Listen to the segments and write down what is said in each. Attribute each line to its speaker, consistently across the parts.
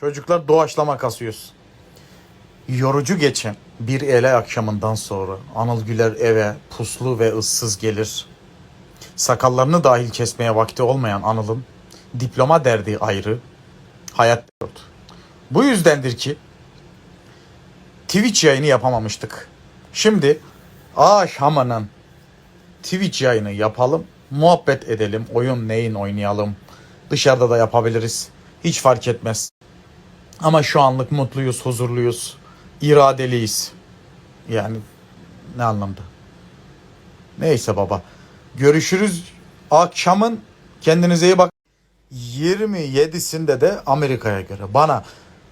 Speaker 1: Çocuklar doğaçlama kasıyoruz. Yorucu geçen bir ele akşamından sonra Anıl Güler eve puslu ve ıssız gelir. Sakallarını dahil kesmeye vakti olmayan Anıl'ın diploma derdi ayrı, hayat diyordu. Bu yüzdendir ki Twitch yayını yapamamıştık. Şimdi A Şaman'ın Twitch yayını yapalım, muhabbet edelim, oyun neyin oynayalım. Dışarıda da yapabiliriz. Hiç fark etmez. Ama şu anlık mutluyuz, huzurluyuz, iradeliyiz. Yani ne anlamda? Neyse baba. Görüşürüz akşamın. Kendinize iyi bak. 27'sinde de Amerika'ya göre. Bana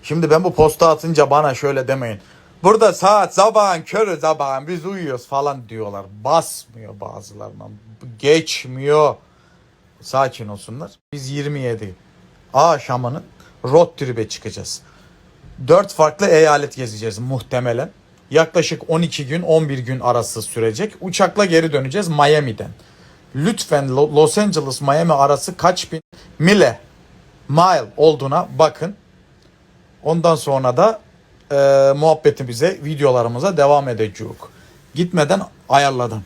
Speaker 1: şimdi ben bu posta atınca bana şöyle demeyin. Burada saat sabahın körü sabahın biz uyuyoruz falan diyorlar. Basmıyor bazılarından. Geçmiyor. Sakin olsunlar. Biz 27 akşamının road trip'e çıkacağız. 4 farklı eyalet gezeceğiz muhtemelen. Yaklaşık 12 gün 11 gün arası sürecek. Uçakla geri döneceğiz Miami'den. Lütfen Lo- Los Angeles Miami arası kaç bin mile mile olduğuna bakın. Ondan sonra da e, muhabbetimize, videolarımıza devam edeceğiz. Gitmeden ayarladım.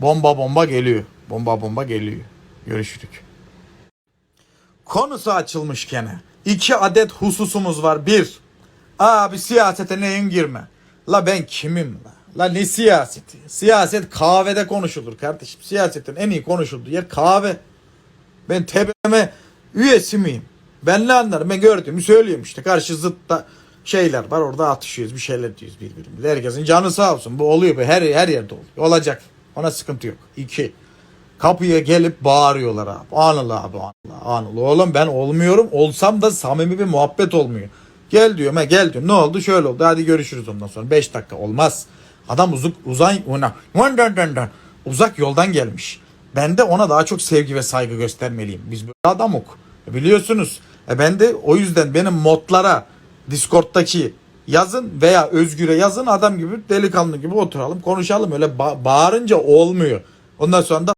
Speaker 1: Bomba bomba geliyor. Bomba bomba geliyor. Görüşürük. Konusu açılmış gene. İki adet hususumuz var. Bir, abi siyasete neyin girme. La ben kimim la? La ne siyaseti? Siyaset kahvede konuşulur kardeşim. Siyasetin en iyi konuşulduğu yer kahve. Ben TBMM üyesi miyim? Ben ne anlarım? Ben gördüğümü söylüyorum işte. Karşı zıtta şeyler var orada atışıyoruz bir şeyler diyoruz birbirimize. Herkesin canı sağ olsun. Bu oluyor. Bu her, her yerde oluyor. Olacak. Ona sıkıntı yok. İki. Kapıya gelip bağırıyorlar abi. Anıl abi Anıl. Anıl. Oğlum ben olmuyorum. Olsam da samimi bir muhabbet olmuyor. Gel diyorum ha gel diyorum. Ne oldu? Şöyle oldu. Hadi görüşürüz ondan sonra. 5 dakika olmaz. Adam uzak uzay ona uzak yoldan gelmiş. Ben de ona daha çok sevgi ve saygı göstermeliyim. Biz böyle adamuk. E Biliyorsunuz. E ben de o yüzden benim modlara Discord'daki yazın veya Özgür'e yazın adam gibi delikanlı gibi oturalım konuşalım. Öyle ba- bağırınca olmuyor. Ondan sonra da